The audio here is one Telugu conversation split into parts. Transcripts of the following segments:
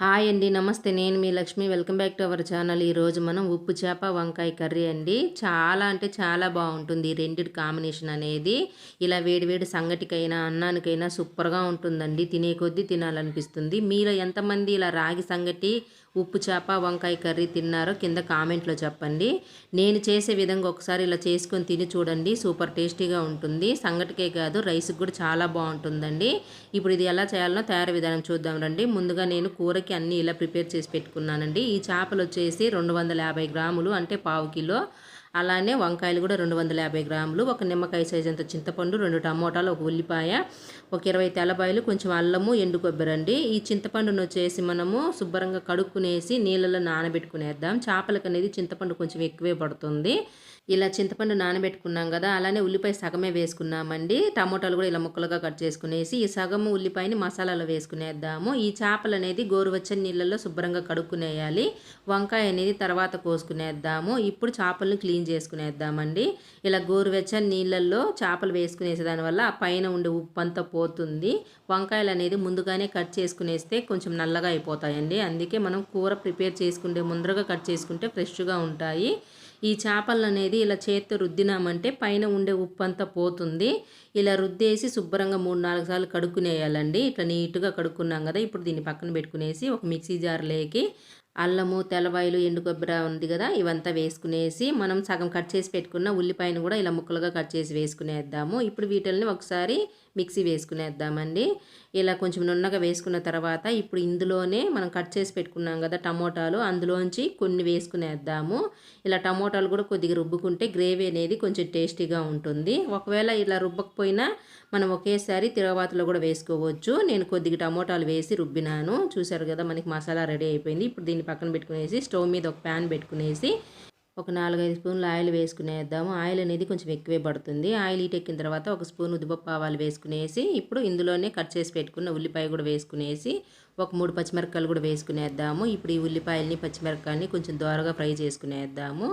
హాయ్ అండి నమస్తే. నేను మీ Lakshmi. Welcome back to our channel. ఈరోజు మనం ఉప్పు చేప వంకాయ కర్రీ అండి. చాలా అంటే చాలా బాగుంటుంది ఈ రెండిటి కాంబినేషన్ అనేది. ఇలా వేడివేడి సంగటికైనా అన్నానికైనా సూపర్గా ఉంటుందండి. తినే కొద్దీ తినాలనిపిస్తుంది. మీరు ఎంతమంది ఇలా రాగి సంగటి ఉప్పు చేప వంకాయ కర్రీ తిన్నారో కింద కామెంట్లో చెప్పండి. నేను చేసే విధంగా ఒకసారి ఇలా చేసుకొని తిని చూడండి. సూపర్ టేస్టీగా ఉంటుంది. సంగటికే కాదు రైస్కి కూడా చాలా బాగుంటుందండి. ఇప్పుడు ఇది ఎలా చేయాలనో తయారీ విధానం చూద్దాం రండి. ముందుగా నేను కూరకి అన్నీ ఇలా ప్రిపేర్ చేసి పెట్టుకున్నానండి. ఈ చేపలు వచ్చేసి రెండు వందల యాభై గ్రాములు అంటే పావు కిలో. అలానే వంకాయలు కూడా రెండు వందల యాభై గ్రాములు ఒక నిమ్మకాయ సైజ్ అంత చింతపండు రెండు టమోటాలు ఒక ఉల్లిపాయ ఒక ఇరవై తెల్లబాయలు కొంచెం అల్లము ఎండు కొబ్బరి అండి. ఈ చింతపండును వచ్చేసి మనము శుభ్రంగా కడుక్కునేసి నీళ్ళలో నానబెట్టుకునేద్దాం. చేపలకు అనేది చింతపండు కొంచెం ఎక్కువే పడుతుంది. ఇలా చింతపండు నానబెట్టుకున్నాం కదా అలానే ఉల్లిపాయ సగమే వేసుకున్నామండి. టమోటాలు కూడా ఇలా ముక్కలుగా కట్ చేసుకునేసి ఈ సగం ఉల్లిపాయని మసాలాలో వేసుకునేద్దాము. ఈ చేపలు అనేది గోరువెచ్చని నీళ్ళల్లో శుభ్రంగా కడుక్కునేయాలి. వంకాయ అనేది తర్వాత కోసుకునేద్దాము. ఇప్పుడు చేపలను క్లీన్ చేసుకునేద్దామండి. ఇలా గోరువెచ్చని నీళ్ళల్లో చేపలు వేసుకునేసే దానివల్ల ఆ పైన ఉండే ఉప్పు అంతా పోతుంది. వంకాయలు అనేది ముందుగానే కట్ చేసుకునేస్తే కొంచెం నల్లగా అయిపోతాయండి. అందుకే మనం కూర ప్రిపేర్ చేసుకుంటే ముందరగా కట్ చేసుకుంటే ఫ్రెష్గా ఉంటాయి. ఈ చేపలు అనేది ఇలా చేత్తో రుద్దినామంటే పైన ఉండే ఉప్పు అంతా పోతుంది. ఇలా రుద్దేసి శుభ్రంగా మూడు నాలుగు సార్లు కడుక్కునేయాలండి. ఇట్లా నీట్గా కడుక్కున్నాం కదా ఇప్పుడు దీన్ని పక్కన పెట్టుకునేసి ఒక మిక్సీ జార్లోకి అల్లము తెల్లవాయలు ఎండు కొబ్బరి ఉంది కదా ఇవంతా వేసుకునేసి మనం సగం కట్ చేసి పెట్టుకున్న ఉల్లిపాయను కూడా ఇలా ముక్కలుగా కట్ చేసి వేసుకునేద్దాము. ఇప్పుడు వీటిల్ని ఒకసారి మిక్సీ వేసుకునేద్దామండి. ఇలా కొంచెం నున్నగా వేసుకున్న తర్వాత ఇప్పుడు ఇందులోనే మనం కట్ చేసి పెట్టుకున్నాం కదా టమోటాలు అందులోంచి కొన్ని వేసుకునేద్దాము. ఇలా టమోటాలు కూడా కొద్దిగా రుబ్బుకుంటే గ్రేవీ అనేది కొంచెం టేస్టీగా ఉంటుంది. ఒకవేళ ఇలా రుబ్బకపోయినా మనం ఒకేసారి తిరగబాతలో కూడా వేసుకోవచ్చు. నేను కొద్దిగా టమోటాలు వేసి రుబ్బినాను. చూసారు కదా మనకి మసాలా రెడీ అయిపోయింది. ఇప్పుడు దీన్ని పక్కన పెట్టుకునేసి స్టవ్ మీద ఒక ప్యాన్ పెట్టుకునేసి ఒక నాలుగైదు స్పూన్లు ఆయిల్ వేసుకునేద్దాము. ఆయిల్ అనేది కొంచెం ఎక్కువే పడుతుంది. ఆయిల్ ఇటెక్కిన ఎక్కిన తర్వాత ఒక స్పూన్ ఉద్దిపప్పు ఆవాలు వేసుకునేసి ఇప్పుడు ఇందులోనే కట్ చేసి పెట్టుకున్న ఉల్లిపాయ కూడా వేసుకునేసి ఒక మూడు పచ్చిమిరపకాయలు కూడా వేసుకునేద్దాము. ఇప్పుడు ఈ ఉల్లిపాయల్ని పచ్చిమిరపకాయలని కొంచెం దోరగా ఫ్రై చేసుకునేద్దాము.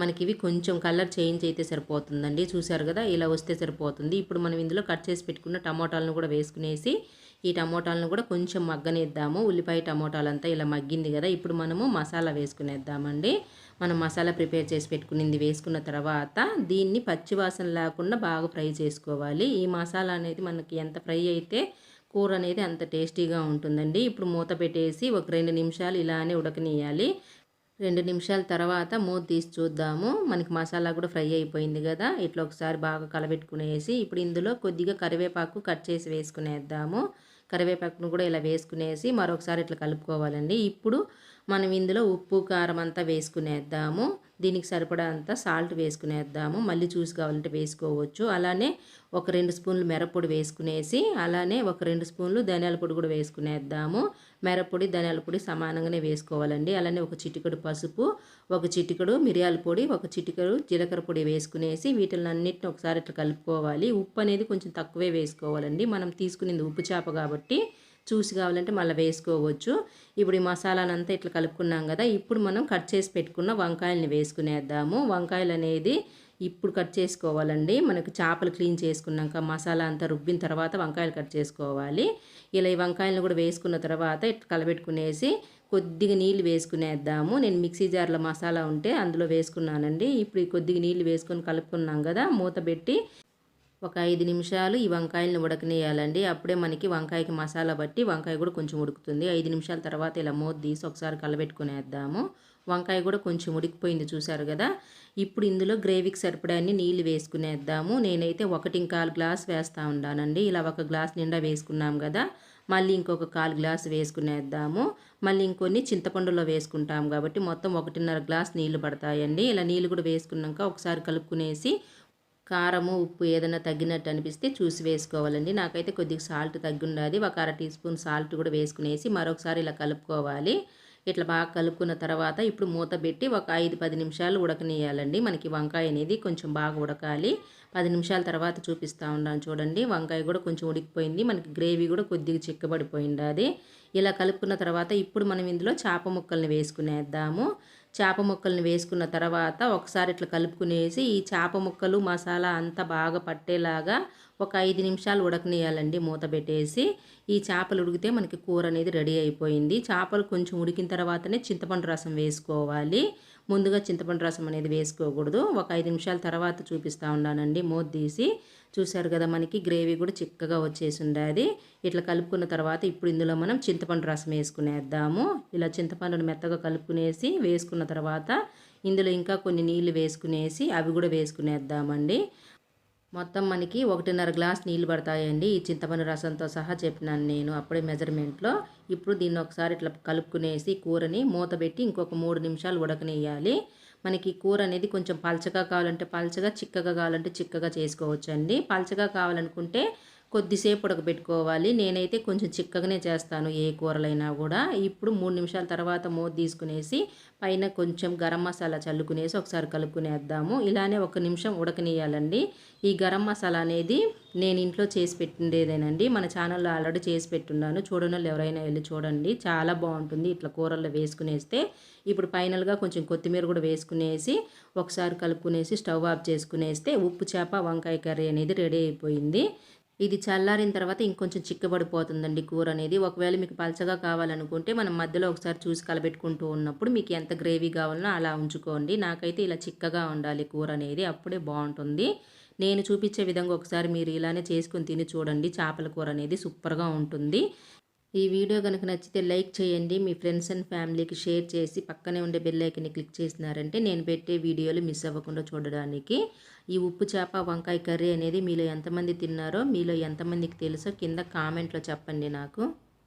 మనకి ఇవి కొంచెం కలర్ చేంజ్ అయితే సరిపోతుందండి. చూసారు కదా ఇలా వస్తే సరిపోతుంది. ఇప్పుడు మనం ఇందులో కట్ చేసి పెట్టుకున్న టమోటాలను కూడా వేసుకునేసి ఈ టమోటాలను కూడా కొంచెం మగ్గనిద్దాము. ఉల్లిపాయ టమోటాలంతా ఇలా మగ్గింది కదా ఇప్పుడు మనము మసాలా వేసుకునేద్దామండి. మనం మసాలా ప్రిపేర్ చేసి పెట్టుకునింది వేసుకున్న తర్వాత దీన్ని పచ్చివాసన లేకుండా బాగా ఫ్రై చేసుకోవాలి. ఈ మసాలా అనేది మనకి ఎంత ఫ్రై అయితే కూర అనేది అంత టేస్టీగా ఉంటుందండి. ఇప్పుడు మూత పెట్టేసి ఒక రెండు నిమిషాలు ఇలానే ఉడకనియాలి రెండు నిమిషాల తర్వాత మూత తీసి చూద్దాము. మనకి మసాలా కూడా ఫ్రై అయిపోయింది కదా ఇట్లా ఒకసారి బాగా కలబెట్టుకునేసి ఇప్పుడు ఇందులో కొద్దిగా కరివేపాకు కట్ చేసి వేసుకునేద్దాము. కరివేపాకును కూడా ఇలా వేసుకునేసి మరొకసారి ఇట్లా కలుపుకోవాలండి. ఇప్పుడు మనం ఇందులో ఉప్పు కారం అంతా వేసుకునేద్దాము. దీనికి సరిపడా అంతా సాల్ట్ వేసుకునేద్దాము. మళ్ళీ చూసి కావాలంటే వేసుకోవచ్చు. అలానే ఒక రెండు స్పూన్లు మిరప్పొడి వేసుకునేసి అలానే ఒక రెండు స్పూన్లు ధనియాల పొడి కూడా వేసుకునేద్దాము. మిరప్పొడి ధనియాల పొడి సమానంగానే వేసుకోవాలండి. అలానే ఒక చిటికడు పసుపు ఒక చిటికడు మిరియాల పొడి ఒక చిటికడు జీలకర్ర పొడి వేసుకునేసి వీటిని అన్నిటిని ఒకసారి ఇట్లా కలుపుకోవాలి. ఉప్పు అనేది కొంచెం తక్కువే వేసుకోవాలండి. మనం తీసుకునేది ఉప్పు చేప కాబట్టి చూసి కావాలంటే మళ్ళీ వేసుకోవచ్చు. ఇప్పుడు ఈ మసాలానంతా ఇట్లా కలుపుకున్నాం కదా ఇప్పుడు మనం కట్ చేసి పెట్టుకున్న వంకాయలని వేసుకునేద్దాము. వంకాయలు అనేది ఇప్పుడు కట్ చేసుకోవాలండి. మనకు చేపలు క్లీన్ చేసుకున్నాక మసాలా అంతా రుబ్బిన తర్వాత వంకాయలు కట్ చేసుకోవాలి. ఇలా ఈ వంకాయలను కూడా వేసుకున్న తర్వాత ఇట్లా కలబెట్టుకునేసి కొద్దిగా నీళ్ళు వేసుకునేద్దాము. నేను మిక్సీ జార్లో మసాలా ఉంటే అందులో వేసుకున్నానండి. ఇప్పుడు ఈ కొద్దిగా నీళ్ళు వేసుకొని కలుపుకున్నాం కదా మూత పెట్టి ఒక ఐదు నిమిషాలు ఈ వంకాయలను ఉడకనేయాలండి అప్పుడే మనకి వంకాయకి మసాలా బట్టి వంకాయ కూడా కొంచెం ఉడుకుతుంది. ఐదు నిమిషాల తర్వాత ఇలా మూత తీసి ఒకసారి కలబెట్టుకునేద్దాము. వంకాయ కూడా కొంచెం ఉడికిపోయింది చూసారు కదా? ఇప్పుడు ఇందులో గ్రేవీకి సరిపడాన్ని నీళ్ళు వేసుకునేద్దాము. నేనైతే ఒకటి కాలు గ్లాస్ వేస్తూ ఉన్నానండి ఇలా ఒక గ్లాస్ నిండా వేసుకున్నాం కదా? మళ్ళీ ఇంకొక కాలు గ్లాస్ వేసుకునేద్దాము. మళ్ళీ ఇంకొన్ని చింతపండులో వేసుకుంటాం కాబట్టి మొత్తం ఒకటిన్నర గ్లాస్ నీళ్ళు పడతాయండి. ఇలా నీళ్ళు కూడా వేసుకున్నాక ఒకసారి కలుపుకునేసి కారము ఉప్పు ఏదైనా తగ్గినట్టు అనిపిస్తే చూసి వేసుకోవాలండి. నాకైతే కొద్దిగా సాల్ట్ తగ్గి ఒక అర టీ స్పూన్ సాల్ట్ కూడా వేసుకునేసి మరొకసారి ఇలా కలుపుకోవాలి. ఇట్లా బాగా కలుపుకున్న తర్వాత ఇప్పుడు మూత పెట్టి ఒక ఐదు పది నిమిషాలు ఉడకనియాలండి మనకి వంకాయ అనేది కొంచెం బాగా ఉడకాలి. పది నిమిషాల తర్వాత చూపిస్తూ ఉన్నాను చూడండి. వంకాయ కూడా కొంచెం ఉడికిపోయింది. మనకి గ్రేవీ కూడా కొద్దిగా చిక్కబడిపోయింది అది. ఇలా కలుపుకున్న తర్వాత ఇప్పుడు మనం ఇందులో చేప ముక్కల్ని వేసుకునేద్దాము. చేప ముక్కల్ని వేసుకున్న తర్వాత ఒకసారి ఇట్లా కలుపుకునేసి ఈ చేప ముక్కలు మసాలా అంతా బాగా పట్టేలాగా ఒక ఐదు నిమిషాలు ఉడకనియాలండి మూత పెట్టేసి ఈ చేపలు ఉడికితే మనకి కూర అనేది రెడీ అయిపోయింది. చేపలు కొంచెం ఉడికిన తర్వాతనే చింతపండు రసం వేసుకోవాలి. ముందుగా చింతపండు రసం అనేది వేసుకోకూడదు. ఒక ఐదు నిమిషాల తర్వాత చూపిస్తూ ఉన్నానండి. మూత తీసి చూశారు కదా మనకి గ్రేవీ కూడా చిక్కగా వచ్చేసి ఉండేది ఇట్లా కలుపుకున్న తర్వాత ఇప్పుడు ఇందులో మనం చింతపండు రసం వేసుకునేద్దాము. ఇలా చింతపండును మెత్తగా కలుపుకునేసి వేసుకున్న తర్వాత ఇందులో ఇంకా కొన్ని నీళ్ళు వేసుకునేసి అవి కూడా వేసుకునేద్దామండి. మొత్తం మనకి ఒకటిన్నర గ్లాస్ నీళ్ళు పడతాయండి. ఈ చింతపండు రసంతో సహా చెప్పినాను నేను అప్పుడే మెజర్మెంట్లో. ఇప్పుడు దీన్ని ఒకసారి ఇట్లా కలుపుకునేసి కూరని మూత పెట్టి ఇంకొక మూడు నిమిషాలు ఉడకనేయాలి మనకి కూర అనేది కొంచెం పలచగా కావాలంటే పలచగా చిక్కగా కావాలంటే చిక్కగా చేసుకోవచ్చండి. పలచగా కావాలనుకుంటే కొద్దిసేపు ఉడకబెట్టుకోవాలి. నేనైతే కొంచెం చిక్కగానే చేస్తాను ఏ కూరలైనా కూడా. ఇప్పుడు మూడు నిమిషాల తర్వాత మూత తీసుకునేసి పైన కొంచెం గరం మసాలా చల్లుకునేసి ఒకసారి కలుపుకునేద్దాము. ఇలానే ఒక నిమిషం ఉడకనియాలండి ఈ గరం మసాలా అనేది నేను ఇంట్లో చేసి పెట్టిండేదేనండి. మన ఛానల్లో ఆల్రెడీ చేసి పెట్టున్నాను. చూడని వాళ్ళు ఎవరైనా వెళ్ళి చూడండి. చాలా బాగుంటుంది ఇట్లా కూరల్లో వేసుకునేస్తే. ఇప్పుడు ఫైనల్గా కొంచెం కొత్తిమీర కూడా వేసుకునేసి ఒకసారి కలుపుకునేసి స్టవ్ ఆఫ్ చేసుకునేస్తే ఉప్పు చేప వంకాయ కర్రీ అనేది రెడీ అయిపోయింది. ఇది చల్లారిన తర్వాత ఇంకొంచెం చిక్కబడిపోతుందండి కూర అనేది. ఒకవేళ మీకు పలచగా కావాలనుకుంటే మనం మధ్యలో ఒకసారి చూసి కలబెట్టుకుంటూ ఉన్నప్పుడు మీకు ఎంత గ్రేవీ కావాలనో అలా ఉంచుకోండి. నాకైతే ఇలా చిక్కగా ఉండాలి కూర అనేది అప్పుడే బాగుంటుంది. నేను చూపించే విధంగా ఒకసారి మీరు ఇలానే చేసుకొని తిని చూడండి. చేపల కూర అనేది సూపర్గా ఉంటుంది. ఈ వీడియో కనుక నచ్చితే లైక్ చేయండి. మీ ఫ్రెండ్స్ అండ్ ఫ్యామిలీకి షేర్ చేసి పక్కనే ఉండే బెల్ ఐకన్ని క్లిక్ చేసినారంటే నేను పెట్టే వీడియోలు మిస్ అవ్వకుండా చూడడానికి. ఈ ఉప్పు చేప వంకాయ కర్రీ అనేది మీలో ఎంతమంది తిన్నారో మీలో ఎంతమందికి తెలుసో కింద కామెంట్లో చెప్పండి నాకు.